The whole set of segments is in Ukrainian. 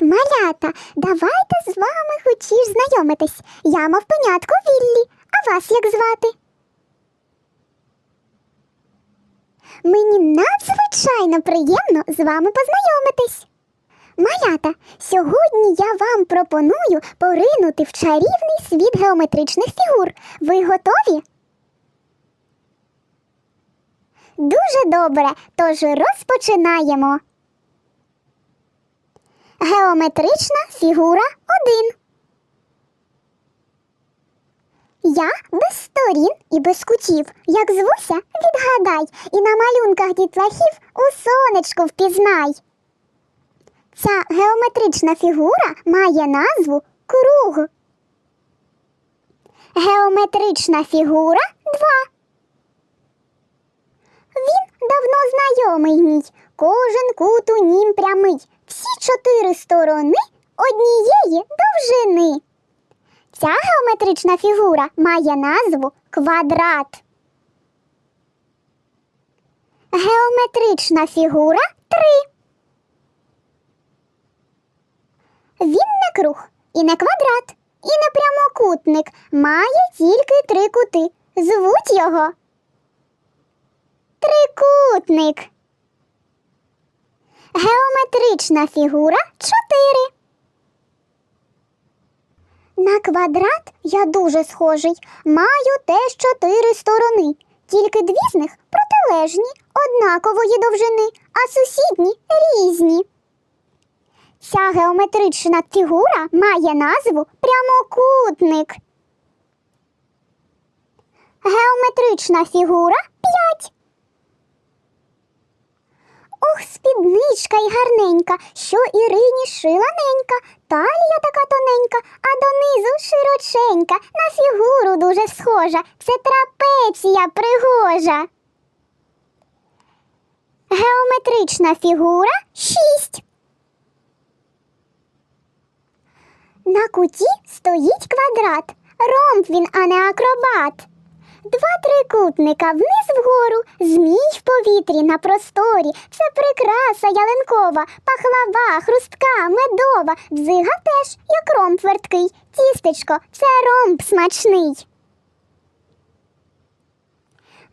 малята, давайте з вами хочеш знайомитись. Я мавпенятко Віллі, а вас як звати? Мені надзвичайно приємно з вами познайомитись. Малята, сьогодні я вам пропоную поринути в чарівний світ геометричних фігур. Ви готові? Дуже добре, тож розпочинаємо. Геометрична фігура 1. Я без сторін і без кутів. Як звуся, відгадай, і на малюнках дітлахів у сонечку впізнай. Ця геометрична фігура має назву круг. Геометрична фігура 2. Він давно знайомий мій. Кожен кут у нім прямий. Чотири сторони однієї довжини. Ця геометрична фігура має назву квадрат. Геометрична фігура 3. Він не круг і не квадрат, і не прямокутник. Має тільки три кути. Звуть його трикутник. Геометрична фігура 4. На квадрат я дуже схожий. Маю теж чотири сторони. Тільки дві з них протилежні, однакової довжини, а сусідні різні. Ця геометрична фігура має назву прямокутник. Геометрична фігура Ох, спідничка й гарненька, що Ірині шила ненька, талія така тоненька, а донизу широченька, на фігуру дуже схожа, це трапеція пригожа. Геометрична фігура 6. На куті стоїть квадрат. Ромб він, а не акробат. Два трикутника вниз вгору, змій в повітрі на просторі. Це прикраса ялинкова, пахлава, хрустка, медова, дзига теж, як ромб верткий. Тістечко, це ромб смачний.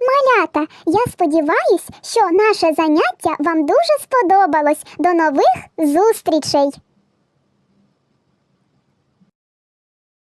Малята, я сподіваюсь, що наше заняття вам дуже сподобалось. До нових зустрічей!